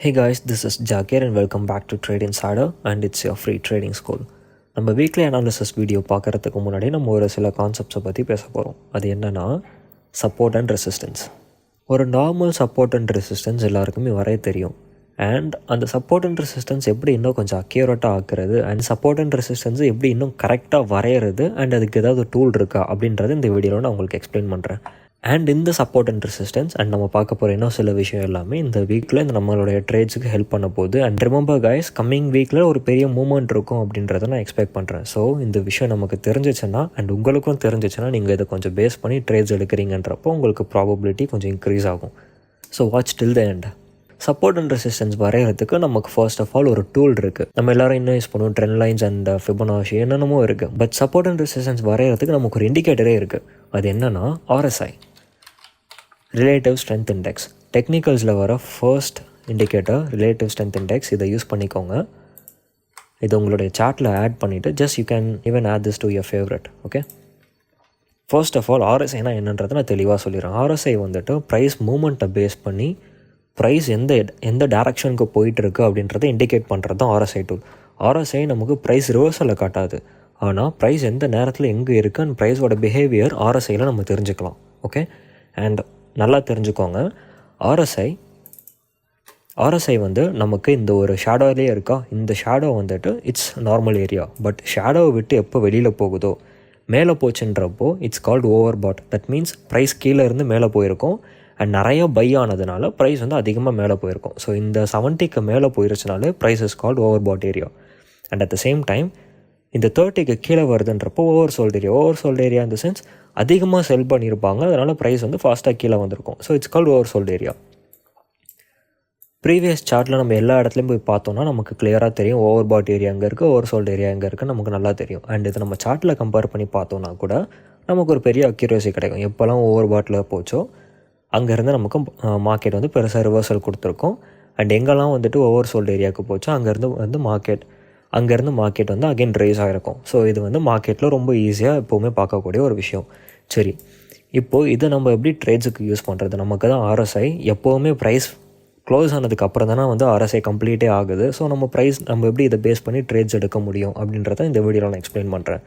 Hey guys, this is Jakir and welcome back to trading chatter and it's your free trading school நம்ம weekly analysis video பார்க்குறதுக்கு முன்னாடி நம்ம ஒரு சில கான்செப்ட்ஸை பற்றி பேச போகிறோம் அது என்னென்னா சப்போர்ட் அண்ட் ரெசிஸ்டன்ஸ் ஒரு நார்மல் சப்போர்ட் அண்ட் ரெசிஸ்டன்ஸ் எல்லாருக்குமே வரைய தெரியும். அண்ட் அந்த சப்போர்ட் அண்ட் ரெசிஸ்டன்ஸ் எப்படி இன்னும் கொஞ்சம் அக்யூரேட்டாக ஆக்குறது அண்ட் சப்போர்ட் அண்ட் ரெசிஸ்டன்ஸ் எப்படி இன்னும் கரெக்டாக வரைகிறது அண்ட் அதுக்கு ஏதாவது டூல் இருக்கா அப்படின்றது இந்த வீடியோவில் நான் உங்களுக்கு எக்ஸ்பிளைன் பண்ணுறேன் அண்ட் இந்த சப்போர்ட் அண்ட் ரெசிஸ்டன்ஸ் அண்ட் நம்ம பார்க்க போகிற இன்னும் சில விஷயம் எல்லாமே இந்த வீக்கில் இந்த நம்மளுடைய ட்ரேட்ஸுக்கு ஹெல்ப் பண்ண போகுது. அண்ட் ரிமம்பர் கைஸ் கம்மிங் வீக்கில் ஒரு பெரிய மூமெண்ட் இருக்கும் அப்படின்றத நான் எக்ஸ்பெக்ட் பண்ணுறேன் ஸோ இந்த விஷயம் நமக்கு தெரிஞ்சிச்சுன்னா அண்ட் உங்களுக்கும் தெரிஞ்சிச்சுன்னா நீங்கள் இதை கொஞ்சம் பேஸ் பண்ணி ட்ரேட்ஸ் எடுக்கிறீங்கன்றப்போ உங்களுக்கு ப்ராபபிலிட்டி கொஞ்சம் இன்க்ரீஸ் ஆகும். So watch till the end support and resistance வரைகிறதுக்கு நமக்கு ஃபர்ஸ்ட் ஆஃப் ஆல் ஒரு டூல் இருக்குது நம்ம எல்லாரும் இன்னும் யூஸ் பண்ணுவோம் ட்ரெண்ட் லைன்ஸ் அண்ட் ஃபிபனாஷி என்னென்னமோ இருக்குது பட் சப்போர்ட் அண்ட் ரெசிஸ்டன்ஸ் வரைகிறதுக்கு நமக்கு ஒரு இண்டிகேட்டரே இருக்குது அது என்னென்னா ஆர்எஸ்ஐ ரிலேட்டிவ் ஸ்ட்ரென்த் இண்டெக்ஸ் டெக்னிக்கல்ஸில் வர first indicator relative strength index இதை யூஸ் பண்ணிக்கோங்க. இது உங்களுடைய சார்ட்டில் ஆட் பண்ணிவிட்டு just you can even add this to your favourite okay first of all ஆர்எஸ்ஐனா என்னன்றதை நான் தெளிவாக சொல்லிடுறேன். ஆர்எஸ்ஐ வந்துட்டு ப்ரைஸ் மூமெண்ட்டை பேஸ் பண்ணி ப்ரைஸ் எந்த எந்த டேரக்ஷனுக்கு போயிட்டுருக்கு அப்படின்றத இண்டிகேட் பண்ணுறது தான் ஆர்எஸ்ஐ டூல் ஆர்எஸ்ஐ நமக்கு ப்ரைஸ் ரிவர்சலில் காட்டாது. ஆனால் ப்ரைஸ் எந்த நேரத்தில் எங்கே இருக்குது அண்ட் ப்ரைஸோட பிஹேவியர் ஆர்எஸ்ஐயில் நம்ம தெரிஞ்சுக்கலாம் ஓகே அண்ட் நல்லா தெரிஞ்சுக்கோங்க. ஆர்எஸ்ஐ ஆர்எஸ்ஐ வந்து நமக்கு இந்த ஒரு ஷேடோலேயே இருக்கா? இந்த ஷேடோ வந்துட்டு இட்ஸ் நார்மல் ஏரியா பட் ஷேடோவை விட்டு எப்போ வெளியில் போகுதோ மேலே போச்சுன்றப்போ it's called overbought that means price கீழே இருந்து மேலே போயிருக்கும். அண்ட் நிறைய பை ஆனதுனால ப்ரைஸ் வந்து அதிகமாக மேலே போயிருக்கும். ஸோ இந்த செவன்ட்டிக்கு மேலே போயிருச்சுனாலே price is called overbought area and at the same time இந்த தேர்ட்டிக்கு கீழே வருதுன்றப்போ oversold area oversold area இந்த சென்ஸ் அதிகமாக செல் பண்ணியிருப்பாங்க. அதனால் ப்ரைஸ் வந்து ஃபாஸ்ட்டாக கீழே வந்திருக்கும். So it's called oversold area previous சார்ட்டில் நம்ம எல்லா இடத்துலையும் போய் பார்த்தோம்னா நமக்கு கிளியராக தெரியும். ஓவர் பாட் ஏரியா எங்கே இருக்குது ஓவர் சோல்ட் ஏரியா எங்கே இருக்குது நமக்கு நல்லா தெரியும். அண்ட் இது நம்ம சார்ட்டில் கம்பேர் பண்ணி பார்த்தோம்னா கூட நமக்கு ஒரு பெரிய அக்யூரேசி கிடைக்கும். எப்போல்லாம் ஓவர் பாட்டில் போச்சோ அங்கேருந்து நமக்கு மார்க்கெட் வந்து பெருசாக ரிவர்சல் கொடுத்துருக்கோம். அண்ட் எங்கெல்லாம் வந்துட்டு ஓவர் சோல்டு ஏரியாவுக்கு போச்சோ அங்கேருந்து வந்து மார்க்கெட் அங்கேருந்து மார்க்கெட் வந்து அகைன் ரைஸ் ஆகிருக்கும் ஸோ இது வந்து மார்க்கெட்டில் ரொம்ப ஈஸியாக எப்போவுமே பார்க்கக்கூடிய ஒரு விஷயம். சரி இப்போது இதை நம்ம எப்படி ட்ரேட்ஸுக்கு யூஸ் பண்ணுறது நமக்கு தான் ஆர்எஸ்ஐ எப்போவுமே ப்ரைஸ் க்ளோஸ் ஆனதுக்கு அப்புறம் தானே வந்து ஆர்எஸ்ஐ கம்ப்ளீட்டே ஆகுது. ஸோ நம்ம ப்ரைஸ் நம்ம எப்படி இதை பேஸ் பண்ணி ட்ரேட்ஸ் எடுக்க முடியும் அப்படின்றத இந்த வீடியோவில் நான் எக்ஸ்பிளைன் பண்ணுறேன்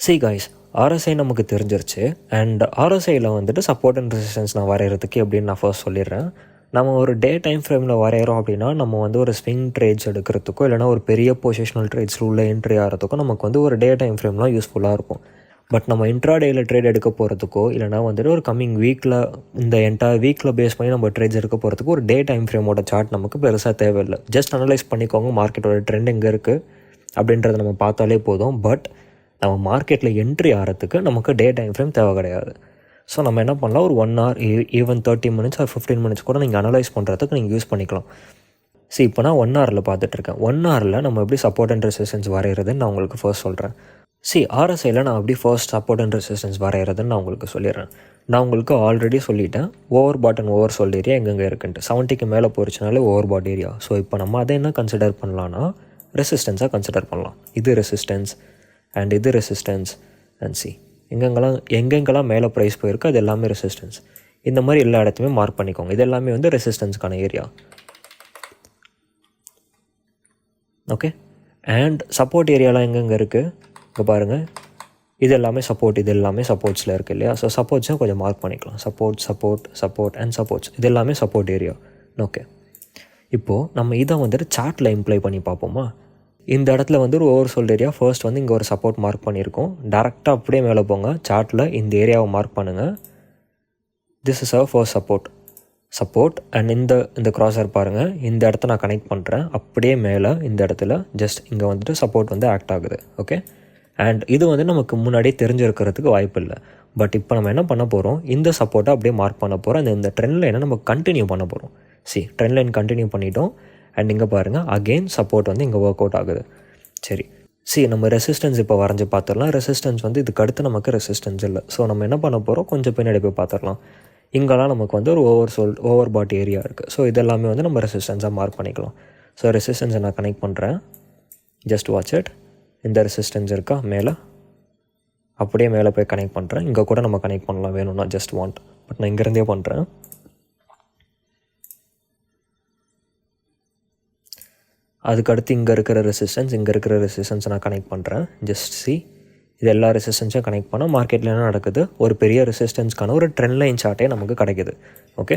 சி காய்ஸ் ஆர்எஸ்ஐ நமக்கு தெரிஞ்சிருச்சு. அண்ட் ஆர்எஸ்ஐயில் வந்துட்டு சப்போர்ட் அண்ட் ரெசிஸ்டன்ஸ் நான் வரைகிறதுக்கு எப்படின்னு நான் ஃபர்ஸ்ட் சொல்லிடுறேன். நம்ம ஒரு டே டைம் ஃப்ரேமில் வரைகிறோம் அப்படின்னா நம்ம வந்து ஒரு ஸ்விங் ட்ரேட்ஸ் எடுக்கிறதுக்கோ இல்லைனா ஒரு பெரிய பொசிஷனல் ட்ரேட்ஸில் உள்ள என்ட்ரி ஆகிறதுக்கோ நமக்கு வந்து ஒரு டே டைம் ஃப்ரேம்லாம் யூஸ்ஃபுல்லாக இருக்கும். பட் நம்ம இன்ட்ரா டேயில் ட்ரேட் எடுக்க போகிறதுக்கோ இல்லைனா வந்துட்டு ஒரு கம்மிங் வீக்கில் இந்த என்டையர் வீக்கில் பேஸ் பண்ணி நம்ம ட்ரேட்ஸ் எடுக்க போகிறதுக்கு ஒரு டே டைம் ஃப்ரேமோட சார்ட் நமக்கு பெருசாக தேவையில்லை. ஜஸ்ட் அனலைஸ் பண்ணிக்கோங்க மார்க்கெட்டோட ட்ரெண்ட் எங்கே இருக்குது அப்படின்றத நம்ம பார்த்தாலே போதும். பட் நம்ம மார்க்கெட்டில் என்ட்ரி ஆகிறதுக்கு நமக்கு டே டைம் ஃப்ரேம் தேவை கிடையாது. ஸோ நம்ம என்ன பண்ணலாம்? ஒரு one hour even thirty minutes or fifteen minutes கூட நீங்கள் அனலைஸ் பண்ணுறதுக்கு நீங்கள் யூஸ் பண்ணிக்கலாம். ஸோ இப்போ நான் ஒன் ஹவரில் பார்த்துட்ருக்கேன் ஒன் ஹவரில் நம்ம எப்படி சப்போர்ட் அண்ட் ரெசிஸ்டன்ஸ் வரைகிறதுன்னு நான் உங்களுக்கு ஃபர்ஸ்ட் சொல்கிறேன் சி ஆர்எஸ்ஐயில் நான் அப்படி ஃபர்ஸ்ட் சப்போர்ட் அண்ட் ரெசிஸ்டன்ஸ் வரைகிறதுன்னு நான் உங்களுக்கு சொல்லிடுறேன். நான் உங்களுக்கு ஆல்ரெடி சொல்லிட்டேன். Over pot and oversold area எங்கெங்கே இருக்குன்ட்டு. செவன்ட்டிக்கு மேலே போயிடுச்சுனாலே ஓவர் பாட் ஏரியா ஸோ இப்போ நம்ம அதை என்ன கன்சிடர் பண்ணலான்னா ரெசிஸ்டன்ஸாக கன்சிடர் பண்ணலாம். இது ரெசிஸ்டன்ஸ் அண்ட் இது ரெசிஸ்டன்ஸ் அண்ட் சி எங்கெங்கெல்லாம் எங்கெங்கெல்லாம் மேலே ப்ரைஸ் போயிருக்கு அது எல்லாமே ரெசிஸ்டன்ஸ் இந்த மாதிரி எல்லா இடத்தையுமே மார்க் பண்ணிக்கோங்க. இது எல்லாமே வந்து ரெசிஸ்டன்ஸ்க்கான ஏரியா ஓகே அண்ட் சப்போர்ட் ஏரியாலாம் எங்கெங்கே இருக்குது இங்கே பாருங்கள் இது எல்லாமே சப்போர்ட் இது எல்லாமே சப்போர்ட்ஸில் இருக்குது இல்லையா? ஸோ சப்போர்ட்ஸும் கொஞ்சம் மார்க் பண்ணிக்கலாம். Support support support and supports இது எல்லாமே சப்போர்ட் ஏரியா ஓகே இப்போது நம்ம இதை வந்துட்டு சார்ட்டில் இம்ப்ளை பண்ணி பார்ப்போமா? இந்த இடத்துல வந்து ஒரு ஓவர் சோல்ட் ஏரியா ஃபர்ஸ்ட் வந்து இங்கே ஒரு சப்போர்ட் மார்க் பண்ணியிருக்கோம். டேரெக்டாக அப்படியே மேலே போங்க. சார்ட்டில் இந்த ஏரியாவை மார்க் பண்ணுங்கள் this is a first support support and இந்த இந்த க்ராஸர் பாருங்கள் இந்த இடத்த நான் கனெக்ட் பண்ணுறேன் அப்படியே மேலே இந்த இடத்துல ஜஸ்ட் இங்கே வந்துட்டு சப்போர்ட் வந்து ஆக்ட் ஆகுது. ஓகே அண்ட் இது வந்து நமக்கு முன்னாடியே தெரிஞ்சிருக்கிறதுக்கு வாய்ப்பு இல்லை பட் இப்போ நம்ம என்ன பண்ண போகிறோம் இந்த சப்போர்ட்டை அப்படியே மார்க் பண்ண போகிறோம் அந்த இந்த ட்ரெண்ட் லைனை நம்ம கண்டினியூ பண்ண போகிறோம் சி ட்ரெண்ட் லைன் கண்டினியூ பண்ணிட்டோம். அண்ட் இங்கே பாருங்கள் அகெயின் சப்போர்ட் வந்து இங்கே ஒர்க் அவுட் ஆகுது. சரி. சி நம்ம ரெசிஸ்டன்ஸ் இப்போ வரைஞ்சி பார்த்துடலாம். ரெசிஸ்டன்ஸ் வந்து இதுக்கு அடுத்து நமக்கு ரெசிஸ்டன்ஸ் இல்லை. ஸோ நம்ம என்ன பண்ண போகிறோம் கொஞ்சம் பின்னாடி போய் பார்த்துடலாம். இங்கெல்லாம் நமக்கு வந்து ஒரு oversold overbought area இருக்குது ஸோ இதெல்லாமே வந்து நம்ம ரெசிஸ்டன்ஸாக மார்க் பண்ணிக்கலாம். ஸோ ரெசிஸ்டன்ஸை நான் கனெக்ட் பண்ணுறேன் ஜஸ்ட் வாட்ச் இட் இந்த ரெசிஸ்டன்ஸ் இருக்கா? மேலே. அப்படியே மேலே போய் கனெக்ட் பண்ணுறேன் இங்கே கூட நம்ம கனெக்ட் பண்ணலாம். வேணும்னா ஜஸ்ட் வாண்ட் பட் நான் இங்கேருந்தே பண்ணுறேன் அதுக்கடுத்து இங்கே இருக்கிற ரெசிஸ்டன்ஸ் இங்கே இருக்கிற ரெசிஸ்டன்ஸ் நான் கனெக்ட் பண்ணுறேன் ஜஸ்ட் சி இது எல்லா ரெசிஸ்டன்ஸையும் கனெக்ட் பண்ணால் மார்க்கெட்டில் என்ன நடக்குது? ஒரு பெரிய ரெசிஸ்டன்ஸ்க்கான ஒரு ட்ரெண்ட் லைன் சார்ட்டே நமக்கு கிடைக்குது. ஓகே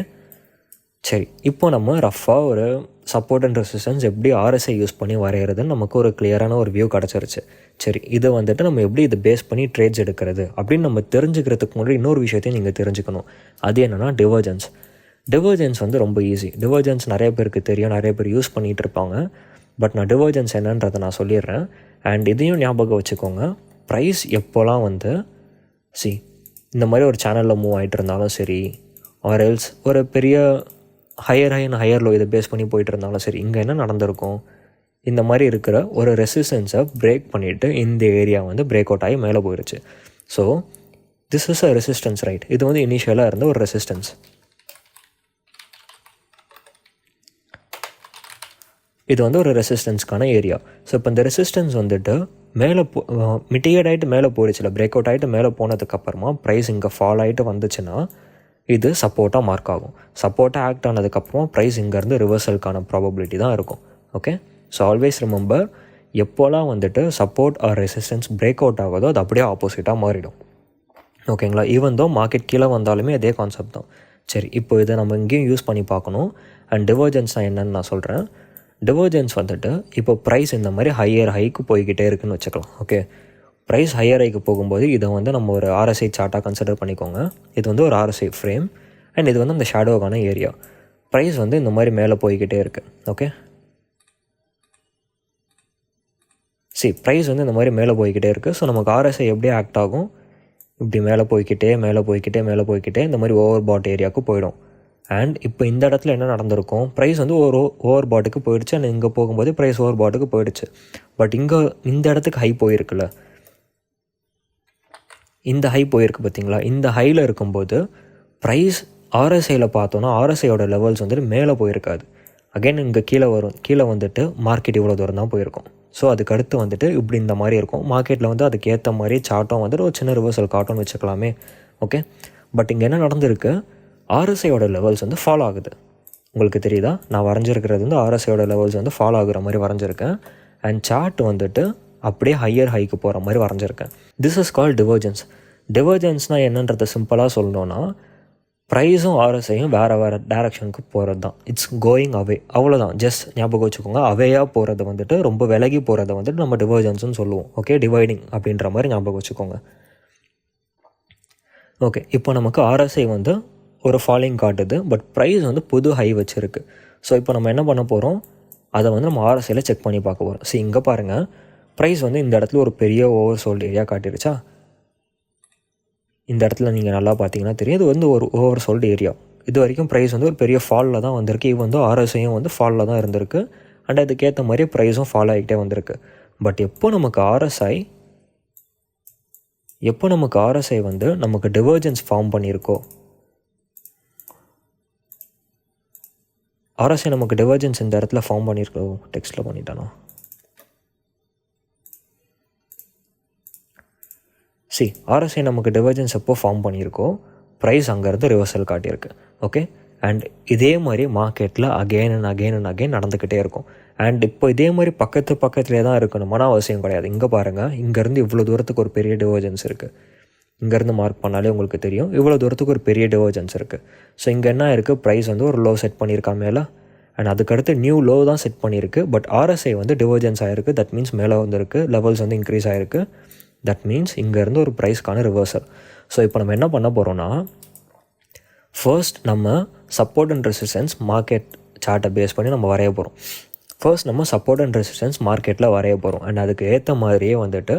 சரி இப்போ நம்ம ரஃபாக ஒரு சப்போர்ட் அண்ட் ரெசிஸ்டன்ஸ் எப்படி ஆர்எஸ்ஐ யூஸ் பண்ணி வரைகிறதுன்னு நமக்கு ஒரு கிளியரான ஒரு வியூ கிடச்சிருச்சு. சரி இதை வந்துட்டு நம்ம எப்படி இதை பேஸ் பண்ணி ட்ரேட்ஸ் எடுக்கிறது அப்படின்னு நம்ம தெரிஞ்சுக்கிறதுக்கு முன்னாடி இன்னொரு விஷயத்தையும் நீங்கள் தெரிஞ்சுக்கணும். அது என்னென்னா டிவர்ஜென்ஸ் டிவர்ஜென்ஸ் வந்து ரொம்ப ஈஸி டிவர்ஜென்ஸ் நிறைய பேருக்கு தெரியும் நிறைய பேர் யூஸ் பண்ணிகிட்டு இருப்பாங்க. பட் நான் டிவர்ஜென்ஸ் என்னன்றதை நான் சொல்லிடுறேன். அண்ட் இதையும் ஞாபகம் வச்சுக்கோங்க. ப்ரைஸ் எப்போல்லாம் வந்து சி இந்த மாதிரி ஒரு சேனலில் மூவ் ஆகிட்டு இருந்தாலும் சரி ஆர் எல்ஸ் ஒரு பெரிய higher high and higher low இதை பேஸ் பண்ணி போயிட்டு இருந்தாலும் சரி இங்கே என்ன நடந்திருக்கும்? இந்த மாதிரி இருக்கிற ஒரு ரெசிஸ்டன்ஸை பிரேக் பண்ணிவிட்டு இந்த ஏரியா வந்து பிரேக் அவுட் ஆகி மேலே போயிடுச்சு so this is a resistance right இது வந்து இனிஷியலாக இருந்த ஒரு ரெசிஸ்டன்ஸ் இது வந்து ஒரு ரெசிஸ்டன்ஸ்க்கான ஏரியா ஸோ இப்போ இந்த ரெசிஸ்டன்ஸ் வந்துட்டு மேலே போ மிட்டிகேட் ஆகிட்டு மேலே போயிடுச்சுல பிரேக் அவுட் ஆகிட்டு மேலே போனதுக்கப்புறமா ப்ரைஸ் இங்கே ஃபால் ஆகிட்டு வந்துச்சுன்னா இது சப்போர்ட்டாக மார்க் ஆகும். சப்போர்ட்டாக ஆக்ட் ஆனதுக்கப்புறம் ப்ரைஸ் இங்கேருந்து ரிவர்சலுக்கான ப்ராபபிலிட்டி தான் இருக்கும். ஓகே ஸோ ஆல்வேஸ் ரிமெம்பர் எப்போல்லாம் வந்துட்டு support or resistance break out ஆகுதோ அது அப்படியே ஆப்போசிட்டாக மாறிடும். ஓகேங்களா ஈவன் தோ மார்க்கெட் கீழே வந்தாலுமே அதே கான்செப்ட் தான். சரி இப்போ இதை நம்ம இங்கேயும் யூஸ் பண்ணி பார்க்கணும். அண்ட் டிவர்ஜென்ஸ் நான் என்னன்னு நான் சொல்கிறேன் டிவர்ஜென்ஸ் வந்துட்டு இப்போ ப்ரைஸ் இந்த மாதிரி ஹையர் ஹைக்கு போய்கிட்டே இருக்குன்னு வச்சுக்கலாம். ஓகே ப்ரைஸ் ஹையர் ஹைக்கு போகும்போது இதை வந்து நம்ம ஒரு ஆர்எஸ்ஐ சார்ட்டாக கன்சிடர் பண்ணிக்கோங்க. இது வந்து ஒரு ஆர்எஸ்ஐ ஃப்ரேம் அண்ட் இது வந்து அந்த ஷேடோவான ஏரியா ப்ரைஸ் வந்து இந்த மாதிரி மேலே போய்கிட்டே இருக்குது ஓகே சரி ப்ரைஸ் வந்து இந்த மாதிரி மேலே போய்கிட்டே இருக்குது ஸோ நமக்கு ஆர்எஸ்ஐ எப்படி ஆக்ட் ஆகும்? இப்படி மேலே போய்கிட்டே மேலே போய்க்கிட்டே மேலே போய்கிட்டே இந்த மாதிரி ஓவர் பாட் ஏரியாவுக்கு போயிடும். அண்ட் இப்போ இந்த இடத்துல என்ன நடந்திருக்கும்? ப்ரைஸ் வந்து ஒரு ஓவர் பாட்டுக்கு போயிடுச்சு அண்ட் இங்கே போகும்போது ப்ரைஸ் ஓவர் பாட்டுக்கு போயிடுச்சு. பட் இங்கே இந்த இடத்துக்கு ஹை போயிருக்குல்ல. இந்த ஹை போயிருக்கு பார்த்தீங்களா? இந்த ஹையில் இருக்கும்போது ப்ரைஸ் ஆர்எஸ்ஐயில் பார்த்தோன்னா ஆர்எஸ்ஐயோட லெவல்ஸ் வந்துட்டு மேலே போயிருக்காது. அகைன் இங்கே கீழே வரும் கீழே வந்துட்டு மார்க்கெட் இவ்வளோ தூரம் தான் போயிருக்கும். ஸோ அதுக்கு அடுத்து வந்துட்டு இப்படி இந்த மாதிரி இருக்கும். மார்க்கெட்டில் வந்து அதுக்கு ஏற்ற மாதிரி சார்ட்டும் வந்துட்டு ஒரு சின்ன ரிவர்சல் காட்டும் வச்சுக்கலாமே. ஓகே பட் இங்கே என்ன நடந்திருக்கு? ஆர்எஸ்ஐயோட லெவல்ஸ் வந்து ஃபாலோ ஆகுது. உங்களுக்கு தெரியுதா? நான் வரைஞ்சிருக்கிறது வந்து ஆர்எஸ்ஐயோட லெவல்ஸ் வந்து ஃபாலோ ஆகுற மாதிரி வரைஞ்சிருக்கேன். அண்ட் சார்ட் வந்துட்டு அப்படியே ஹையர் ஹைக்கு போகிற மாதிரி வரைஞ்சிருக்கேன். திஸ் இஸ் கால் டிவர்ஜென்ஸ் டிவர்ஜென்ஸ்னால் என்னன்றதை சிம்பிளாக சொல்லணுன்னா ப்ரைஸும் ஆர்எஸ்ஐயும் வேறு வேறு டேரக்ஷனுக்கு போகிறது தான் இட்ஸ் கோயிங் அவே அவ்வளோதான் ஜஸ்ட் ஞாபகம் வச்சுக்கோங்க. அவேயாக போகிறது வந்துட்டு ரொம்ப விலகி போகிறத வந்துட்டு நம்ம டிவர்ஜென்ஸ்னு சொல்லுவோம். ஓகே டிவைடிங் அப்படின்ற மாதிரி ஞாபகம் வச்சுக்கோங்க. ஓகே இப்போ நமக்கு ஆர்எஸ்ஐ வந்து ஒரு ஃபாலிங் காட்டுது. பட் ப்ரைஸ் வந்து புது ஹை வச்சுருக்கு. ஸோ இப்போ நம்ம என்ன பண்ண போகிறோம் அதை வந்து நம்ம ஆர்எஸ்ஐயில் செக் பண்ணி பார்க்க போகிறோம் ஸோ இங்கே பாருங்கள் ப்ரைஸ் வந்து இந்த இடத்துல ஒரு பெரிய ஓவர் சோல்டு ஏரியா காட்டிருச்சா? இந்த இடத்துல நீங்கள் நல்லா பார்த்தீங்கன்னா தெரியும். இது வந்து ஒரு ஓவர் சோல்டு ஏரியா இது வரைக்கும் ப்ரைஸ் வந்து ஒரு பெரிய ஃபாலில் தான் வந்திருக்கு. இது வந்து ஆர்எஸ்ஐயும் வந்து ஃபாலில் தான் இருந்திருக்கு. அண்ட் அதுக்கேற்ற மாதிரி ப்ரைஸும் ஃபாலோ ஆகிட்டே வந்திருக்கு. பட் எப்போ நமக்கு ஆர்எஸ்ஐ எப்போ நமக்கு ஆர்எஸ்ஐ வந்து நமக்கு டிவர்ஜன்ஸ் ஃபார்ம் பண்ணியிருக்கோ? ஆர்எஸ்ஐ நமக்கு டிவர்ஜன்ஸ் இந்த இடத்துல ஃபார்ம் பண்ணியிருக்கோம் டெக்ஸ்ட்டில் பண்ணிட்டானா? சி ஆர்எஸ்ஐ நமக்கு டிவர்ஜன்ஸ் எப்போ ஃபார்ம் பண்ணியிருக்கோ ப்ரைஸ் அங்கேருந்து ரிவர்சல் காட்டியிருக்கு. ஓகே அண்ட் இதே மாதிரி மார்க்கெட்டில் again and again and again நடந்துக்கிட்டே இருக்கும். அண்ட் இப்போ இதே மாதிரி பக்கத்து பக்கத்துலேயே தான் இருக்கணுமான அவசியம் கிடையாது. இங்கே பாருங்கள் இங்கேருந்து இவ்வளோ தூரத்துக்கு ஒரு பெரிய டிவர்ஜன்ஸ் இருக்குது இங்கேருந்து மார்க் பண்ணாலே உங்களுக்கு தெரியும். இவ்வளோ தூரத்துக்கு ஒரு பெரிய டிவர்ஜன்ஸ் இருக்குது ஸோ இங்கே என்ன இருக்குது ப்ரைஸ் வந்து ஒரு லோ செட் பண்ணியிருக்கா மேலே? அண்ட் அதுக்கடுத்து நியூ லோ தான் செட் பண்ணியிருக்கு. பட் ஆர்எஸ்ஐ வந்து டிவர்ஜென்ஸ் ஆகிருக்கு தட் மீன்ஸ் மேலே வந்துருக்கு. லெவல்ஸ் வந்து இன்க்ரீஸ் ஆகிருக்கு தட் மீன்ஸ் இங்கேருந்து ஒரு ப்ரைஸ்க்கான ரிவர்சல் ஸோ இப்போ நம்ம என்ன பண்ண போகிறோன்னா ஃபர்ஸ்ட் நம்ம சப்போர்ட் அண்ட் ரெசிஸ்டன்ஸ் மார்க்கெட் சார்ட்டை பேஸ் பண்ணி நம்ம வரைய போகிறோம் ஃபர்ஸ்ட் நம்ம சப்போர்ட் அண்ட் ரெசிஸ்டன்ஸ் மார்க்கெட்டில் வரைய போகிறோம் அண்ட் அதுக்கு ஏற்ற மாதிரியே வந்துட்டு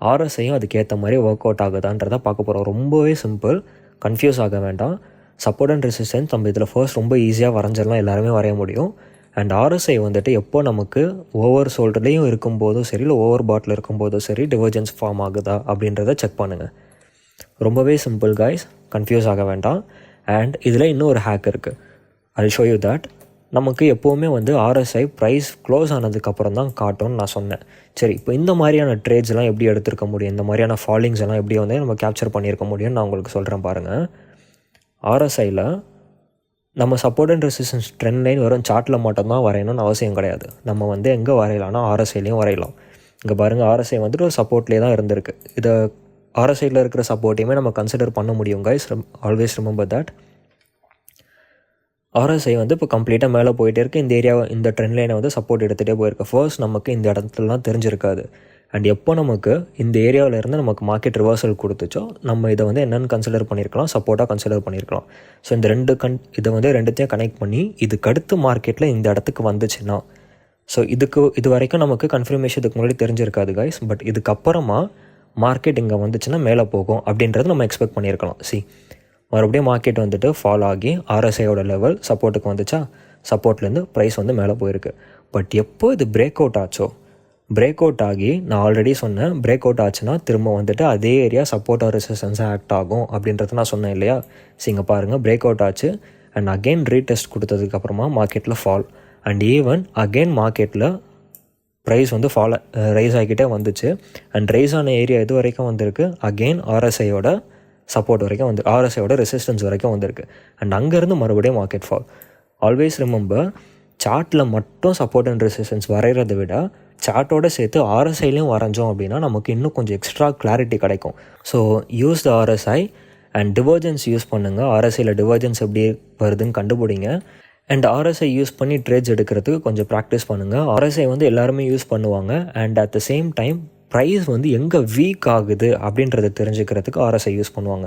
ஆர்எஸ்ஐயும் அதுக்கு ஏற்ற மாதிரி ஒர்க் அவுட் ஆகுதான்றதை பார்க்க போகிறோம் ரொம்பவே சிம்பிள் கன்ஃபியூஸ் ஆக வேண்டாம். சப்போர்ட் அண்ட் ரெசிஸ்டன்ஸ் நம்ம இதில் ஃபர்ஸ்ட் ரொம்ப ஈஸியாக வரைஞ்சிடலாம். எல்லாருமே வரைய முடியும். அண்ட் ஆர்எஸ்ஐ வந்துட்டு எப்போ நமக்கு ஓவர் சோல்டர்லேயும் இருக்கும்போதும் சரி இல்லை ஓவர் பாட்டில் இருக்கும்போதும் சரி டிவர்ஜென்ஸ் ஃபார்ம் ஆகுதா அப்படின்றத செக் பண்ணுங்கள் ரொம்பவே சிம்பிள் காய்ஸ் கன்ஃபியூஸ் ஆக வேண்டாம். அண்ட் இதில் இன்னும் ஒரு ஹேக் இருக்குது ஐ ஷோ யூ தட் நமக்கு எப்போவுமே வந்து ஆர்எஸ்ஐ ப்ரைஸ் க்ளோஸ் ஆனதுக்கப்புறம் தான் காட்டும்னு நான் சொன்னேன். சரி இப்போ இந்த மாதிரியான ட்ரேட்ஸ்லாம் எப்படி எடுத்திருக்க முடியும்? இந்த மாதிரியான ஃபாலிங்ஸ் எல்லாம் எப்படி வந்து நம்ம கேப்சர் பண்ணியிருக்க முடியும்னு நான் உங்களுக்கு சொல்கிறேன் பாருங்கள் ஆர்எஸ்ஐயில் நம்ம support and resistance trend line வரும் சார்ட்டில் மட்டும்தான் வரையணும்னு அவசியம் கிடையாது. நம்ம வந்து எங்கே வரையலாம்னா ஆர்எஸ்ஐலையும் வரையலாம். இங்கே பாருங்கள் ஆர்எஸ்ஐ வந்துட்டு ஒரு சப்போர்ட்லேயே தான் இருந்திருக்கு. இதை ஆர்எஸ்ஐயில் இருக்கிற சப்போர்ட்டையுமே நம்ம கன்சிடர் பண்ண முடியும் guys always remember that RSI வந்து இப்போ கம்ப்ளீட்டாக மேலே போயிட்டே இருக்குது இந்த ஏரியா இந்த ட்ரெண்ட் லைனை வந்து சப்போர்ட் எடுத்துகிட்டே போயிருக்கு. ஃபர்ஸ்ட் நமக்கு இந்த இடத்துலலாம் தெரிஞ்சிருக்காது. அண்ட் எப்போ நமக்கு இந்த ஏரியாவிலேருந்து நமக்கு மார்க்கெட் ரிவர்சல் கொடுத்துச்சோ நம்ம இதை வந்து என்னென்னு கன்சிடர் பண்ணியிருக்கலாம் சப்போர்ட்டாக கன்சிடர் பண்ணியிருக்கலாம் ஸோ இந்த ரெண்டு கன் இதை வந்து ரெண்டுத்தையும் கனெக்ட் பண்ணி இதுக்கு அடுத்து மார்க்கெட்டில் இந்த இடத்துக்கு வந்துச்சுன்னா ஸோ இதுக்கு இது வரைக்கும் நமக்கு கன்ஃபர்மேஷன் இதுக்கு முன்னாடி தெரிஞ்சிருக்காது கைஸ் பட் இதுக்கப்புறமா மார்க்கெட் இங்கே வந்துச்சுன்னா மேலே போகும் அப்படின்றது நம்ம எக்ஸ்பெக்ட் பண்ணியிருக்கலாம் சி மறுபடியும் மார்க்கெட் வந்துட்டு ஃபாலோ ஆகி ஆர்எஸ்ஐயோட லெவல் சப்போர்ட்டுக்கு வந்துச்சா சப்போர்ட்லேருந்து ப்ரைஸ் வந்து மேலே போயிருக்கு. பட் எப்போ இது பிரேக் அவுட் ஆச்சோ பிரேக் அவுட் ஆகி நான் ஆல்ரெடி சொன்னேன் பிரேக் அவுட் ஆச்சுன்னா திரும்ப வந்துட்டு அதே ஏரியா சப்போர்ட் ஆர் ரெசிஸ்டன்ஸாக ஆக்ட் ஆகும் அப்படின்றத நான் சொன்னேன் இல்லையா? ஸோ இங்கே பாருங்கள் பிரேக் அவுட் ஆச்சு. அண்ட் அகெயின் ரீடெஸ்ட் கொடுத்ததுக்கப்புறமா மார்க்கெட்டில் ஃபால் அண்ட் ஈவன் அகெயின் மார்க்கெட்டில் ப்ரைஸ் வந்து ஃபாலோ ரைஸ் ஆகிக்கிட்டே வந்துச்சு. அண்ட் ரைஸ் ஆன ஏரியா இது வரைக்கும் வந்திருக்கு? அகெயின் ஆர்எஸ்ஐயோட சப்போர்ட் வரைக்கும் வந்து ஆர்எஸ்ஐயோட ரெசிஸ்டன்ஸ் வரைக்கும் வந்திருக்கு. அண்ட் அங்கேருந்து மறுபடியும் மார்க்கெட் ஃபால் ஆல்வேஸ் ரிமெம்பர் சார்ட்டில் மட்டும் சப்போர்ட் அண்ட் ரெசிஸ்டன்ஸ் வரைகிறத விட சார்ட்டோடு சேர்த்து ஆர்எஸ்ஐலையும் வரைஞ்சோம் அப்படின்னா நமக்கு இன்னும் கொஞ்சம் எக்ஸ்ட்ரா கிளாரிட்டி கிடைக்கும். So use the RSI and divergence use பண்ணுங்கள் ஆர்எஸ்ஐயில் டிவர்ஜன்ஸ் எப்படி வருதுன்னு கண்டுபிடிங்க. அண்ட் ஆர்எஸ்ஐ யூஸ் பண்ணி ட்ரேட்ஸ் எடுக்கிறதுக்கு கொஞ்சம் ப்ராக்டிஸ் பண்ணுங்கள் ஆர்எஸ்ஐ வந்து எல்லாருமே யூஸ் பண்ணுவாங்க. And at the same time price வந்து எங்கே வீக் ஆகுது அப்படின்றத தெரிஞ்சுக்கிறதுக்கு ஆர்எஸ்ஐ யூஸ் பண்ணுவாங்க.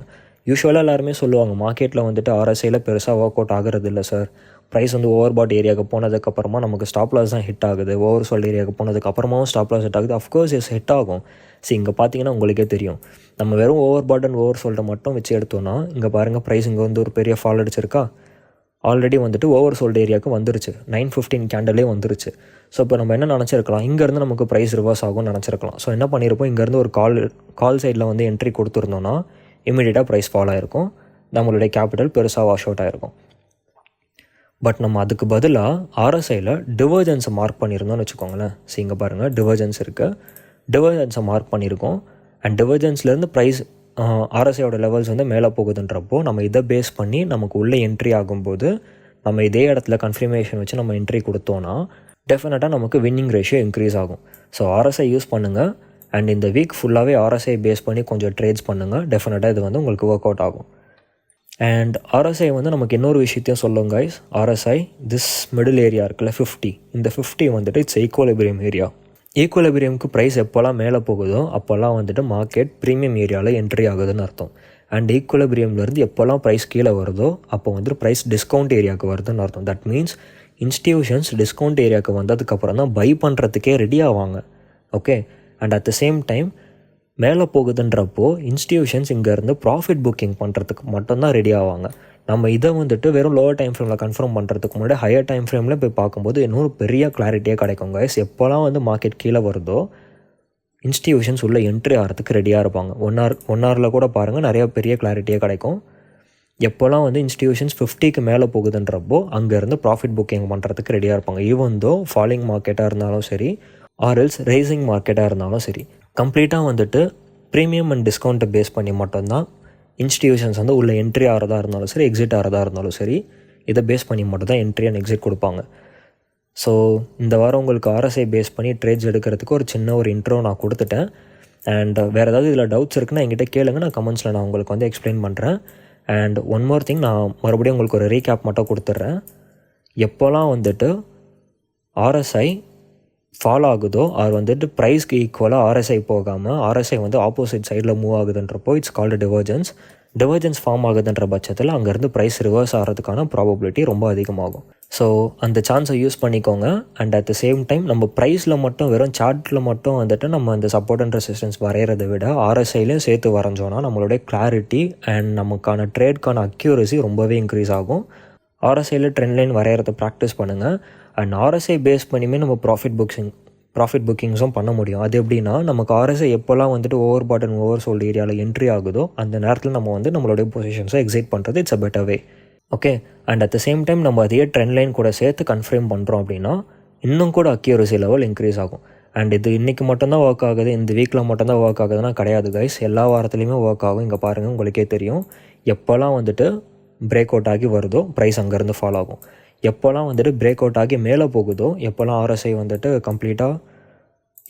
யூஸ்வலாக எல்லாருமே சொல்லுவாங்க மார்க்கெட்டில் வந்துட்டு ஆர்எஸ்ஐயில் பெருசாக ஒர்க் அவுட் ஆகிறது இல்லை சார் ப்ரைஸ் வந்து ஓவர் பாட் ஏரியாவுக்கு போனதுக்கப்புறமா நமக்கு ஸ்டாப் லாஸ் தான் ஹிட் ஆகுது. ஓவர் சோல்ட் ஏரியாவுக்கு போனதுக்கப்புறமாவும் ஸ்டாப் லாஸ் ஹிட் ஆகுது. அஃப்கோர்ஸ் இஸ் ஹிட் ஆகும். சரி இங்கே பார்த்தீங்கன்னா உங்களுக்கே தெரியும். நம்ம வெறும் ஓவர் பாட் அண்ட் ஓவர் சோல்ட்டை மட்டும் வச்சு எடுத்தோன்னா இங்கே பாருங்கள் ப்ரைஸ் இங்கே வந்து ஒரு பெரிய ஃபால் அடிச்சிருக்கா? ஆல்ரெடி வந்துட்டு ஓவர் சோல்டு ஏரியாவுக்கு வந்துருச்சு. நைன் ஃபிஃப்டீன் கேண்டலே வந்துருச்சு. ஸோ இப்போ நம்ம என்ன நினச்சிருக்கலாம்? இங்கேருந்து நமக்கு ப்ரைஸ் ரிவர்ஸ் ஆகும்னு நினச்சிருக்கலாம். ஸோ என்ன பண்ணியிருப்போம் இங்கேருந்து ஒரு கால் கால் சைடில் வந்து என்ட்ரி கொடுத்துருந்தோன்னா இமீடியட்டாக ப்ரைஸ் ஃபால் ஆகிருக்கும் நம்மளுடைய கேபிட்டல் பெருசாக வாஷ் அவுட் ஆகிருக்கும் பட் நம்ம அதுக்கு பதிலாக ஆர்எஸ்ஐயில் டிவர்ஜன்ஸை மார்க் பண்ணியிருந்தோம்னு வச்சுக்கோங்களேன். ஸோ இங்கே பாருங்கள் டிவர்ஜன்ஸ் இருக்குது டிவர்ஜன்ஸை மார்க் பண்ணியிருக்கோம். அண்ட் டிவர்ஜன்ஸ்லேருந்து ப்ரைஸ் ஆர்எஸ்ஐயோட லெவல்ஸ் வந்து மேலே போகுதுன்றப்போ நம்ம இதை பேஸ் பண்ணி நமக்கு உள்ளே என்ட்ரி ஆகும்போது நம்ம இதே இடத்துல கன்ஃபர்மேஷன் வச்சு நம்ம என்ட்ரி கொடுத்தோன்னா டெஃபினட்டாக நமக்கு வின்னிங் ரேஷியோ இன்க்ரீஸ் ஆகும். ஸோ ஆர்எஸ்ஐ யூஸ் பண்ணுங்கள் அண்ட் இந்த வீக் ஃபுல்லாகவே ஆர்எஸ்ஐ பேஸ் பண்ணி கொஞ்சம் ட்ரேட்ஸ் பண்ணுங்கள் டெஃபினட்டாக இது வந்து உங்களுக்கு ஒர்க் அவுட் ஆகும். அண்ட் ஆர்எஸ்ஐ வந்து நமக்கு இன்னொரு விஷயத்தையும் சொல்லும் guys RSI this middle area இருக்குல்ல ஃபிஃப்டி இந்த ஃபிஃப்டி வந்துட்டு இட்ஸ் ஈக்குவலிபிரியம் ஏரியா ஈக்குவலிபிரியம்க்கு ப்ரைஸ் எப்போல்லாம் மேலே போகுதோ அப்போல்லாம் வந்துட்டு மார்க்கெட் ப்ரீமியம் ஏரியாவில் என்ட்ரி ஆகுதுன்னு அர்த்தம். அண்ட் ஈக்குவலிபிரியம்லேருந்து எப்போல்லாம் ப்ரைஸ் கீழே வருதோ அப்போ வந்துட்டு ப்ரைஸ் டிஸ்கவுண்ட் ஏரியாவுக்கு வருதுன்னு அர்த்தம். தட் மீன்ஸ் இன்ஸ்டியூஷன்ஸ் டிஸ்கவுண்ட் ஏரியாவுக்கு வந்ததுக்கப்புறம் தான் பை பண்ணுறதுக்கே ரெடி ஆவாங்க. Okay and at the same time மேலே போகுதுன்றப்போ இன்ஸ்டியூஷன்ஸ் இங்கேருந்து ப்ராஃபிட் புக்கிங் பண்ணுறதுக்கு மட்டும்தான் ரெடி ஆவாங்க. நம்ம இதை வந்துட்டு வெறும் லோவர் டைம் ஃப்ரேமில் கன்ஃபார்ம் பண்ணுறதுக்கு முன்னாடி ஹையர் டைம் ஃப்ரேமில் போய் பார்க்கும்போது இன்னொரு பெரிய கிளாரிட்டியாக கிடைக்கும் கைஸ் எப்போல்லாம் வந்து மார்க்கெட் கீழே வருதோ இன்ஸ்டியூஷன்ஸ் உள்ளே என்ட்ரி ஆகிறதுக்கு ரெடியாக இருப்பாங்க. ஒன் ஹவர் ஒன் ஹவரில் கூட பாருங்கள் நிறையா பெரிய கிளாரிட்டியாக கிடைக்கும். எப்போல்லாம் வந்து இன்ஸ்டியூஷன்ஸ் ஃபிஃப்டிக்கு மேலே போகுதுன்றப்போ அங்கேருந்து ப்ராஃபிட் புக்கிங் பண்ணுறதுக்கு ரெடியாக இருப்பாங்க. ஈவன் தோ ஃபாலிங் மார்க்கெட்டாக இருந்தாலும் சரி ஆர்எல்ஸ் ரைசிங் மார்க்கெட்டாக இருந்தாலும் சரி. கம்ப்ளீட்டாக வந்துட்டு ப்ரீமியம் அண்ட் டிஸ்கவுண்ட்டை பேஸ் பண்ணி மட்டும்தான் இன்ஸ்டியூஷன்ஸ் வந்து உள்ளே என்ட்ரி ஆகிறதா இருந்தாலும் சரி எக்ஸிட் ஆகிறதா இருந்தாலும் சரி இதை பேஸ் பண்ணி மட்டும் தான் என்ட்ரி அண்ட் எக்ஸிட் கொடுப்பாங்க. ஸோ இந்த வாரம் உங்களுக்கு ஆர்எஸ்ஐ பேஸ் பண்ணி ட்ரேட்ஸ் எடுக்கிறதுக்கு ஒரு சின்ன ஒரு இன்ட்ரோ நான் கொடுத்துட்டேன். அண்ட் வேறு ஏதாவது இதில் டவுட்ஸ் இருக்குன்னா என்கிட்ட கேளுங்க நான் கமெண்ட்ஸில் நான் உங்களுக்கு வந்து எக்ஸ்பிளைன் பண்ணுறேன் அண்ட் ஒன் மோர் திங் நான் மறுபடியும் உங்களுக்கு ஒரு ரீகேப் மட்டும் கொடுத்துட்றேன். எப்போல்லாம் வந்துட்டு ஆர்எஸ்ஐ ஃபாலோ ஆகுதோ அது வந்துட்டு ப்ரைஸ்க்கு ஈக்குவலாக ஆர்எஸ்ஐ போகாமல் ஆர்எஸ்ஐ வந்து ஆப்போசிட் சைடில் move ஆகுதுன்றப்போ it's called divergence divergence form ஆகுதுன்ற பட்சத்தில் அங்கேருந்து ப்ரைஸ் ரிவர்ஸ் ஆகிறதுக்கான ப்ராபபிலிட்டி ரொம்ப அதிகமாகும். ஸோ அந்த சான்ஸை யூஸ் பண்ணிக்கோங்க. And at the same time நம்ம ப்ரைஸில் மட்டும் வெறும் சார்ட்டில் மட்டும் வந்துட்டு நம்ம அந்த சப்போர்ட் அண்ட் ரெசிஸ்டன்ஸ் வரைகிறத விட ஆர்எஸ்ஐலையும் சேர்த்து வரைஞ்சோன்னா நம்மளுடைய கிளாரிட்டி அண்ட் நமக்கான ட்ரேட்கான அக்யூரசி ரொம்பவே இன்க்ரீஸ் ஆகும். ஆர்எஸ்ஐயில் ட்ரெண்ட் லைன் வரைகிறத ப்ராக்டிஸ் பண்ணுங்கள் அண்ட் ஆர்எஸ்ஐ பேஸ் பண்ணியுமே நம்ம ப்ராஃபிட் புக்ஸிங் ப்ராஃபிட் புக்கிங்ஸும் பண்ண முடியும். அது எப்படின்னா நமக்கு ஆர்எஸ்ஐ எப்போல்லாம் வந்துட்டு ஓவர் பாட்டன் ஓவர் சோல்டு ஏரியாவில் என்ட்ரி ஆகுதோ அந்த நேரத்தில் நம்ம வந்து நம்மளுடைய பொசிஷன்ஸை எக்ஸைட் பண்ணுறது it's a better way okay and at the same time நம்ம அதே ட்ரெண்ட் லைன் கூட சேர்த்து கன்ஃபார்ம் பண்ணுறோம் அப்படின்னா இன்னும் கூட அக்யூரசி லெவல் இன்க்ரீஸ் ஆகும். அண்ட் இது இன்றைக்கி மட்டும்தான் ஒர்க் ஆகுது இந்த வீக்கில் மட்டும்தான் ஒர்க் ஆகுதுன்னா கிடையாது கைஸ் எல்லா வாரத்துலேயுமே ஒர்க் ஆகும். இங்கே பாருங்கள் உங்களுக்கே தெரியும். எப்போல்லாம் வந்துட்டு பிரேக் அவுட் ஆகி வருதோ ப்ரைஸ் அங்கேருந்து ஃபாலோ ஆகும். எப்போல்லாம் வந்துட்டு பிரேக் அவுட் ஆகி மேலே போகுதோ எப்போல்லாம் ஆர்எஸ்ஐ வந்துட்டு கம்ப்ளீட்டாக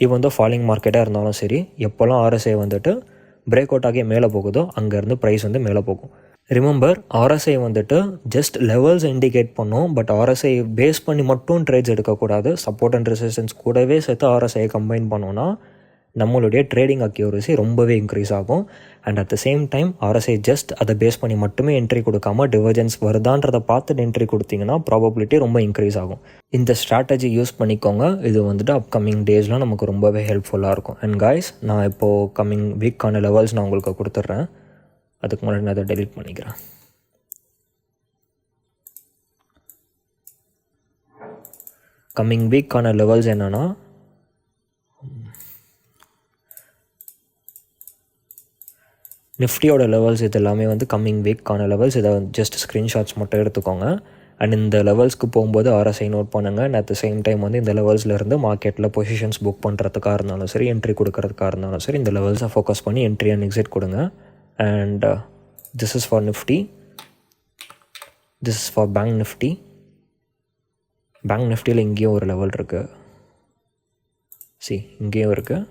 இவன் வந்து ஃபாலிங் மார்க்கெட்டாக இருந்தாலும் சரி எப்போல்லாம் ஆர்எஸ்ஐ வந்துட்டு பிரேக் அவுட் ஆகி மேலே போகுதோ அங்கேருந்து ப்ரைஸ் வந்து மேலே போகும். ரிமெம்பர் ஆர்எஸ்ஐ வந்துட்டு ஜஸ்ட் லெவல்ஸ் இண்டிகேட் பண்ணும் பட் ஆர்எஸ்ஐ பேஸ் பண்ணி மட்டும் ட்ரேட்ஸ் எடுக்கக்கூடாது. சப்போர்ட் அண்ட் ரெசிஸ்டன்ஸ் கூடவே சேர்த்து ஆர்எஸ்ஐ கம்பைன் பண்ணோன்னா நம்மளுடைய ட்ரேடிங் அக்யூரசி ரொம்பவே இன்க்ரீஸ் ஆகும். And at the same time RSI just அதை பேஸ் பண்ணி மட்டுமே என்ட்ரி கொடுக்காம டிவர்ஜென்ஸ் வருதான்றதை பார்த்துட்டு என்ட்ரி கொடுத்தீங்கன்னா ப்ராபபிலிட்டி ரொம்ப இன்க்ரீஸ் ஆகும். இந்த ஸ்ட்ராட்டஜி யூஸ் பண்ணிக்கோங்க. இது வந்துட்டு அப்கமிங் டேஸ்லாம் நமக்கு ரொம்பவே ஹெல்ப்ஃபுல்லாக இருக்கும். அண்ட் காய்ஸ் நான் இப்போது கம்மிங் வீக்கான லெவல்ஸ் நான் உங்களுக்கு கொடுத்துட்றேன். அதுக்கு முன்னாடி நான் அதை டெலீட் பண்ணிக்கிறேன். கம்மிங் வீக்கான லெவல்ஸ் என்னென்னா நிஃப்டியோட லெவல்ஸ் இது எல்லாமே வந்து கம்மிங் வீக்கான லெவல்ஸ் இதை ஜஸ்ட் ஸ்க்ரீன்ஷாட்ஸ் மட்டும் எடுத்துக்கோங்க. அண்ட் இந்த லெவல்ஸ்க்கு போகும்போது ஆர்எஸ்ஐ நோட் பண்ணுங்கள் and at the same time வந்து இந்த லெவல்ஸில் இருந்து மார்க்கெட்டில் பொசிஷன்ஸ் புக் பண்ணுறதுக்காக இருந்தாலும் சரி என்ட்ரி கொடுக்கறதுக்காக இருந்தாலும் சரி இந்த லெவல்ஸை ஃபோக்கஸ் பண்ணி என்ட்ரி அண்ட் எக்ஸிட் கொடுங்க. And this is for Nifty this is for bank Nifty bank நிஃப்டியில் இங்கேயும் ஒரு லெவல் இருக்குது சி இங்கேயும் இருக்குது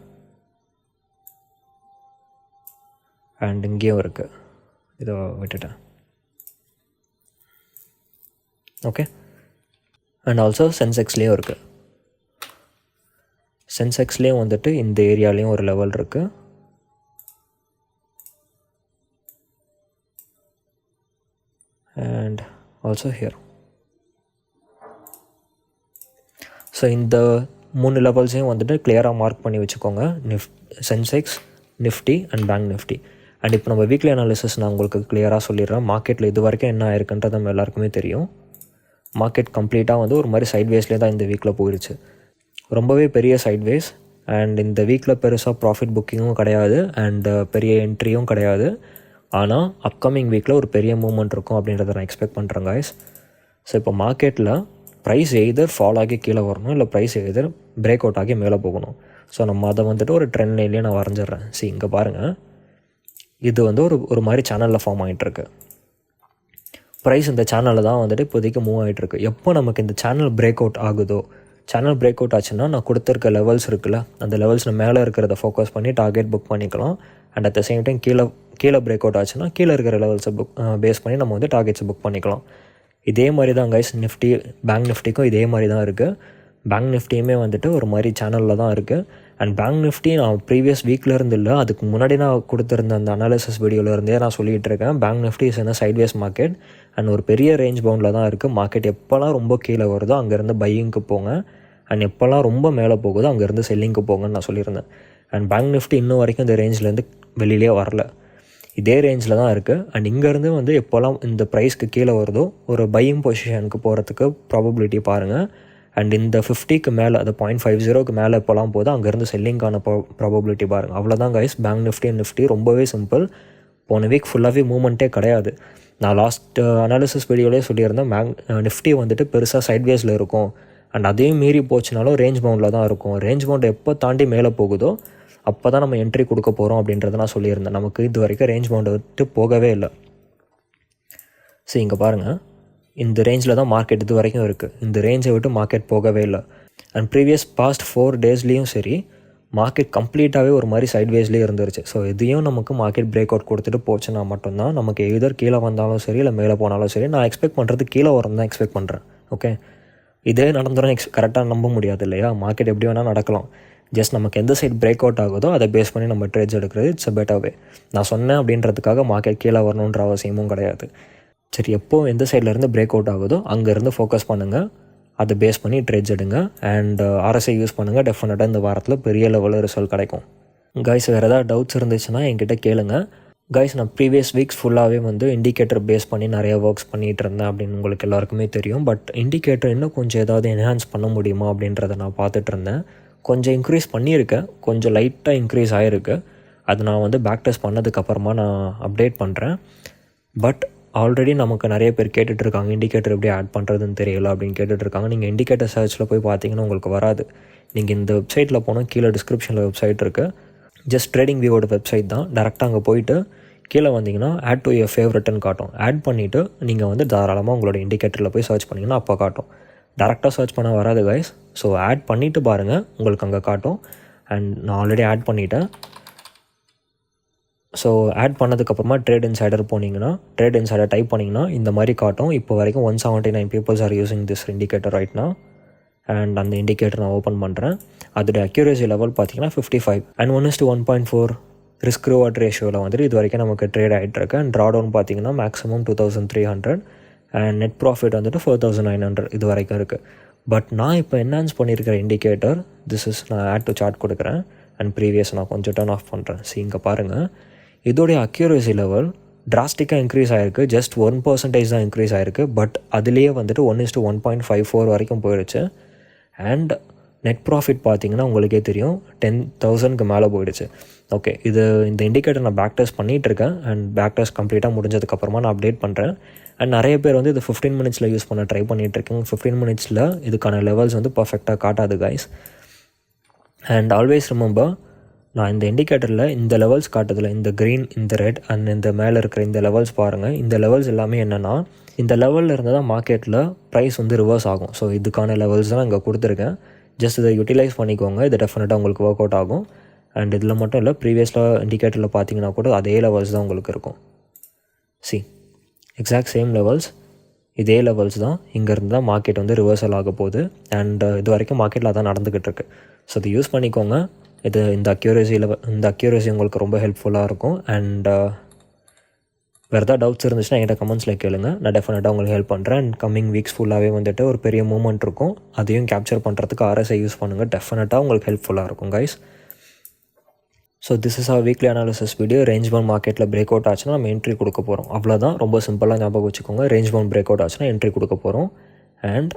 அண்ட் இங்கேயும் இருக்குது இதை விட்டுட்டேன். ஓகே அண்ட் ஆல்சோ சென்செக்ஸ்லேயும் இருக்குது சென்செக்ஸ்லேயும் வந்துட்டு இந்த ஏரியாலேயும் ஒரு லெவல் இருக்குது அண்ட் ஆல்சோ ஹியர் ஸோ இந்த மூணு லெவல்ஸையும் வந்துட்டு கிளியராக மார்க் பண்ணி வச்சுக்கோங்க. நிஃப் Sensex Nifty and bank Nifty and இப்போ நம்ம வீக்லி அனாலிசிஸ் நான் உங்களுக்கு கிளியராக சொல்லிடுறேன். மார்க்கெட்டில் இது வரைக்கும் என்ன ஆயிருக்குன்றது நம்ம எல்லாருக்குமே தெரியும். மார்க்கெட் கம்ப்ளீட்டாக வந்து ஒரு மாதிரி சைட்வேஸ்லேயே தான் இந்த வீக்கில் போயிடுச்சு ரொம்பவே பெரிய சைட்வேஸ் அண்ட் இந்த வீக்கில் பெருசாக ப்ராஃபிட் புக்கிங்கும் கிடையாது. அண்ட் uh, பெரிய என்ட்ரியும் கிடையாது. ஆனால் அப்கமிங் வீக்கில் ஒரு பெரிய மூவ்மெண்ட் இருக்கும் அப்படின்றத நான் எக்ஸ்பெக்ட் பண்ணுறேன் காய்ஸ் ஸோ இப்போ மார்க்கெட்டில் ப்ரைஸ் எய்தர் ஃபால் ஆகி கீழே வரணும் இல்லை ப்ரைஸ் எய்தர் பிரேக் அவுட் ஆகி மேலே போகணும். ஸோ நம்ம அதை வந்துட்டு ஒரு ட்ரெண்ட் லைன்லேயே நான் வரைஞ்சிட்றேன். சி இங்கே பாருங்கள் இது வந்து ஒரு ஒரு மாதிரி சேனலில் ஃபார்ம் ஆகிட்டுருக்கு ப்ரைஸ் இந்த சேனலில் தான் வந்துட்டு இப்போதைக்கு மூவ் ஆகிட்டுருக்கு எப்போ நமக்கு இந்த சேனல் பிரேக் அவுட் ஆகுதோ சேனல் பிரேக் அவுட் ஆச்சுன்னா நான் கொடுத்துருக்க லெவல்ஸ் இருக்குல்ல அந்த லெவல்ஸில் மேலே இருக்கிறத ஃபோக்கஸ் பண்ணி டார்கெட் புக் பண்ணிக்கலாம். And at the same time கீழே கீழே பிரேக் அவுட் ஆச்சுன்னா கீழே இருக்கிற லெவல்ஸை புக் பேஸ் பண்ணி நம்ம வந்து டார்கெட்ஸை புக் பண்ணிக்கலாம். இதே மாதிரி தான் கைஸ் நிஃப்டி பேங்க் நிஃப்டிக்கும் இதே மாதிரி தான் இருக்குது பேங்க் நிஃப்டியுமே வந்துட்டு ஒரு மாதிரி சேனலில் தான் இருக்குது அண்ட் பேங்க் நிஃப்டி நான் ப்ரீவியஸ் வீக்கில் இருந்து இல்லை அதுக்கு முன்னாடி நான் கொடுத்துருந்த அந்த அனாலிசிஸ் வீடியோவில் இருந்தே நான் சொல்லிகிட்டு இருக்கேன். பேங்க் நிஃப்டி இஸ் என்ன சைட்வேஸ் மார்க்கெட் அண்ட் ஒரு பெரிய ரேஞ்ச் பவுண்டில் தான் இருக்குது மார்க்கெட் எப்போல்லாம் ரொம்ப கீழே வருதோ அங்கேருந்து பையிங்க்கு போங்க. அண்ட் எப்போல்லாம் ரொம்ப மேலே போகுதோ அங்கேருந்து செல்லிங்க்கு போங்கன்னு நான் சொல்லியிருந்தேன். அண்ட் பேங்க் நிஃப்டி இன்னும் வரைக்கும் இந்த ரேஞ்சிலேருந்து வெளியிலே வரல. இதே ரேஞ்சில் தான் இருக்குது அண்ட் இங்கேருந்து வந்து எப்போல்லாம் இந்த ப்ரைஸ்க்கு கீழே வருதோ ஒரு பையிங் பொசிஷனுக்கு போகிறதுக்கு ப்ராபபிலிட்டி பாருங்கள் அண்ட் இந்த ஃபிஃப்டிக்கு மேலே அது பாயிண்ட் ஃபைவ் ஜீரோக்கு மேலே இப்போலாம் போது அங்கேருந்து செல்லிங்கான ப்ராபபிலிட்டி பாருங்கள் அவ்வளோதான் guys bank Nifty and Nifty ரொம்பவே சிம்பிள் போன வீக் ஃபுல்லாகவே மூமெண்ட்டே கிடையாது. நான் லாஸ்ட் அனாலிசிஸ் வீடியோலேயே சொல்லியிருந்தேன் பேங்க் நிஃப்டி uh, வந்துட்டு பெருசாக சைட்வேஸில் இருக்கும். அண்ட் அதையும் மீறி போச்சுனாலும் ரேஞ்ச் பவுண்டில் தான் இருக்கும். ரேஞ்ச் பவுண்ட் எப்போ தாண்டி மேலே போகுதோ அப்போ தான் நம்ம என்ட்ரி கொடுக்க போகிறோம் அப்படின்றத நான் சொல்லியிருந்தேன். நமக்கு இது வரைக்கும் ரேஞ்ச் பவுண்டை விட்டு போகவே இல்லை. ஸோ இங்கே பாருங்கள் இந்த ரேஞ்சில் தான் மார்க்கெட் இது வரைக்கும் இருக்குது இந்த ரேஞ்சை விட்டு மார்க்கெட் போகவே இல்லை. அண்ட் ப்ரீவியஸ் பாஸ்ட் ஃபோர் டேஸ்லேயும் சரி மார்க்கெட் கம்ப்ளீட்டாகவே ஒரு மாதிரி சைட்வேஸ்லேயே இருந்துருச்சு. ஸோ இதையும் நமக்கு மார்க்கெட் பிரேக் அவுட் கொடுத்துட்டு போச்சுன்னா மட்டும்தான் நமக்கு எதர் கீழே வந்தாலும் சரி இல்லை மேலே போனாலும் சரி நான் எக்ஸ்பெக்ட் பண்ணுறது கீழே வரும் தான் எக்ஸ்பெக்ட் பண்ணுறேன் ஓகே இதே நடந்துடும் எக்ஸ் கரெக்டாக நம்ப முடியாது இல்லையா? மார்க்கெட் எப்படி வேணால் நடக்கலாம். ஜஸ்ட் நமக்கு எந்த சைட் பிரேக் அவுட் ஆகுதோ அதை பேஸ் பண்ணி நம்ம ட்ரேட்ஸ் எடுக்கிறது இட்ஸ் அ பெட்டர் வே நான் சொன்னேன் அப்படின்றதுக்காக மார்க்கெட் கீழே வரணுன்ற அவசியமும் கிடையாது. சரி எப்போது எந்த சைட்லேருந்து பிரேக் அவுட் ஆகுதோ அங்கேருந்து ஃபோக்கஸ் பண்ணுங்கள் அதை பேஸ் பண்ணி ட்ரேட்ஸ் எடுங்க. அண்ட் ஆர்எஸ்ஐ யூஸ் பண்ணுங்கள் டெஃபினட்டாக இந்த வாரத்தில் பெரிய லெவலில் ரிசல்ட் கிடைக்கும். கைஸ் வேறு ஏதாவது டவுட்ஸ் இருந்துச்சுன்னா என்கிட்ட கேளுங்க. கைஸ் நான் ப்ரீவியஸ் வீக்ஸ் ஃபுல்லாகவே வந்து இண்டிகேட்டர் பேஸ் பண்ணி நிறைய ஒர்க்ஸ் பண்ணிகிட்டு இருந்தேன் அப்படின்னு உங்களுக்கு எல்லாருக்குமே தெரியும். பட் இண்டிகேட்டர் இன்னும் கொஞ்சம் ஏதாவது என்ஹான்ஸ் பண்ண முடியுமா அப்படின்றத நான் பார்த்துட்டு இருந்தேன். கொஞ்சம் இன்க்ரீஸ் பண்ணியிருக்கேன். கொஞ்சம் லைட்டாக இன்க்ரீஸ் ஆகிருக்கு அது நான் வந்து பேக் டெஸ்ட் பண்ணதுக்கப்புறமா நான் அப்டேட் பண்ணுறேன் பட் ஆல்ரெடி நமக்கு நிறைய பேர் கேட்டுட்ருக்காங்க இண்டிகேட்டர் எப்படி ஆட் பண்ணுறதுன்னு தெரியல அப்படின்னு கேட்டுட்ருக்காங்க. நீங்கள் இண்டிகேட்டர் சர்ச்சில் போய் பார்த்தீங்கன்னா உங்களுக்கு வராது. நீங்கள் இந்த வெப்சைட்டில் போனால் கீழே டிஸ்கிரிப்ஷனில் வெப்சைட் இருக்குது ஜஸ்ட் ட்ரேடிங் வியூவோட வெப்சைட் தான். டேரெக்டாக அங்கே போயிட்டு கீழே வந்தீங்கன்னா ஆட் டு your ஃபேவரட்னு காட்டும். ஆட் பண்ணிவிட்டு நீங்கள் வந்து தாராளமாக உங்களோட இண்டிகேட்டரில் போய் சர்ச் பண்ணிங்கன்னா அப்போ காட்டும். டேரெக்டாக சர்ச் பண்ண வராது கைஸ் ஸோ ஆட் பண்ணிவிட்டு பாருங்கள் உங்களுக்கு அங்கே காட்டும். அண்ட் நான் ஆல்ரெடி ஆட் பண்ணிட்டேன். ஸோ ஆட் பண்ணதுக்கப்புறமா ட்ரேட் இன்சைடர் போனீங்கன்னா ட்ரேட் இன்சைடர் டைப் பண்ணிங்கன்னா இந்த மாதிரி காட்டும். இப்போ வரைக்கும் one seventy nine peoples are using this indicator ரைட்னா and அந்த இண்டிகேட்டர் நான் ஓப்பன் பண்ணுறேன் அதோடைய அக்யூரேசி லெவல் பார்த்தீங்கன்னா fifty five and one is to one point four risk reward ரேஷியோவில் வந்துட்டு இது வரைக்கும் நமக்கு ட்ரேட் ஆகிட்டுருக்கு அண்ட் ட்ரா டவுன் பார்த்தீங்கன்னா maximum two thousand three hundred and net profit வந்துட்டு ஃபோர் தௌசண்ட் நைன் ஹண்ட்ரட் இது வரைக்கும் இருக்குது பட் நான் இப்போ என்ஹான்ஸ் பண்ணியிருக்கிற இண்டிகேட்டர் திஸ் இஸ் நான் ஆட் டு சார்ட் கொடுக்குறேன். அண்ட் ப்ரீவியஸ் நான் கொஞ்சம் டர்ன் ஆஃப் பண்ணுறேன் சி இங்கே பாருங்கள் இதோடைய அக்யூரேசி லெவல் டிராஸ்டிக்காக இன்க்ரீஸ் ஆகிருக்கு ஜஸ்ட் ஒன் பர்சன்டேஜ் தான் இன்க்ரீஸ் ஆகிருக்கு பட் அதுலேயே வந்துட்டு one is one point five four வரைக்கும் போயிடுச்சு. அண்ட் நெட் ப்ராஃபிட் பார்த்தீங்கன்னா உங்களுக்கே தெரியும். டென் தௌசண்ட்க்கு மேலே போயிடுச்சு. ஓகே இது இந்த இண்டிகேட்டர் நான் பேக் டெஸ்ட் பண்ணிகிட்டு இருக்கேன். அண்ட் பேக் டெஸ்ட் கம்ப்ளீட்டாக முடிஞ்சதுக்கப்புறமா நான் அப்டேட் பண்ணுறேன் அண்ட் நிறைய பேர் வந்து இது ஃபிஃப்டீன் மினிட்ஸில் யூஸ் பண்ண ட்ரை பண்ணிகிட்டு இருக்கேன் ஃபிஃப்டீன் மினிட்ஸில் இதுக்கான லெவல்ஸ் வந்து பர்ஃபெக்டாக காட்டாது கைஸ் அண்ட் ஆல்வேஸ் ரிமெம்பர் நான் இந்த இண்டிகேட்டரில் இந்த லெவல்ஸ் காட்டுதில்ல இந்த க்ரீன் இந்த ரெட் அண்ட் இந்த மேலே இருக்கிற இந்த லெவல்ஸ் பாருங்கள் இந்த லெவல்ஸ் எல்லாமே என்னென்னா இந்த லெவலில் இருந்து தான் மார்க்கெட்டில் ப்ரைஸ் வந்து ரிவர்ஸ் ஆகும். ஸோ இதுக்கான லெவல்ஸ் தான் இங்கே கொடுத்துருக்கேன். ஜஸ்ட் இதை யூட்டிலைஸ் பண்ணிக்கோங்க. இது டெஃபினட்டாக உங்களுக்கு ஒர்க் அவுட் ஆகும். அண்ட் இதில் மட்டும் இல்லை ப்ரீவியஸில் இண்டிகேட்டரில் பார்த்தீங்கன்னா கூட அதே லெவல்ஸ் தான் உங்களுக்கு இருக்கும். சி எக்ஸாக்ட் சேம் லெவல்ஸ் இதே லெவல்ஸ் தான் இங்கேருந்து தான் மார்க்கெட் வந்து ரிவர்சல் ஆக போகுது. அண்ட் இது வரைக்கும் மார்க்கெட்டில் அதான் நடந்துக்கிட்டு இருக்கு. ஸோ இது யூஸ் பண்ணிக்கோங்க. இது இந்த அக்யூரசியில் இந்த அக்யூரேசி உங்களுக்கு ரொம்ப ஹெல்ப்ஃபுல்லாக இருக்கும். அண்ட் uh, வேறு ஏதாவது டவுட்ஸ் இருந்துச்சுன்னா என்கிட்ட கமெண்ட்ஸில் கேளுங்க. நான் டெஃபினட்டாக உங்களுக்கு ஹெல்ப் பண்ணுறேன் அண்ட் கம்மிங் வீக்ஸ் ஃபுல்லாகவே வந்துட்டு ஒரு பெரிய மூமெண்ட் இருக்கும். அதையும் கேப்சர் பண்ணுறதுக்கு ஆர்எஸ்ஐ யூஸ் பண்ணுங்கள் டெஃபினட்டாக உங்களுக்கு ஹெல்ப்ஃபுல்லாக இருக்கும் guys so this is our weekly analysis video range bound மார்க்கெட்டில் பிரேக் அவுட் ஆச்சுன்னா நம்ம என்ட்ரி கொடுக்க போகிறோம் அவ்வளோதான் ரொம்ப சிம்பிளாக ஞாபகம் வச்சுக்கோங்க. ரேஞ்ச் பவுன் பிரேக் அவுட் ஆச்சுன்னா என்ட்ரி கொடுக்க போகிறோம் அண்ட்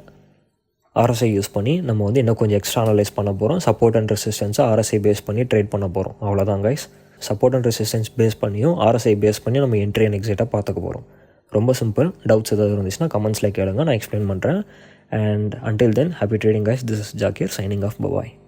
ஆர்எஸ்ஐ யூஸ் பண்ணி நம்ம வந்து இன்னும் கொஞ்சம் எக்ஸ்ட்ரா அனலைஸ் பண்ண போகிறோம் சப்போர்ட் அண்ட் ரெசிஸ்டன்ஸை ஆர்எஸ்ஐ பேஸ் பண்ணி ட்ரேட் பண்ண போகிறோம் அவ்வளோதான் guys support and resistance base பண்ணியும் ஆர்எஸ்ஐ பேஸ் பண்ணி நம்ம என்ட்ரி அண்ட் எக்ஸிட்டாக பார்த்துக்க போகிறோம் ரொம்ப சிம்பிள் டவுட்ஸ் ஏதாவது இருந்துச்சுன்னா கமெண்ட்ஸில் கேளுங்க. நான் எக்ஸ்பிளைன் பண்ணுறேன் and until then happy trading guys this is Zakir signing off bye bye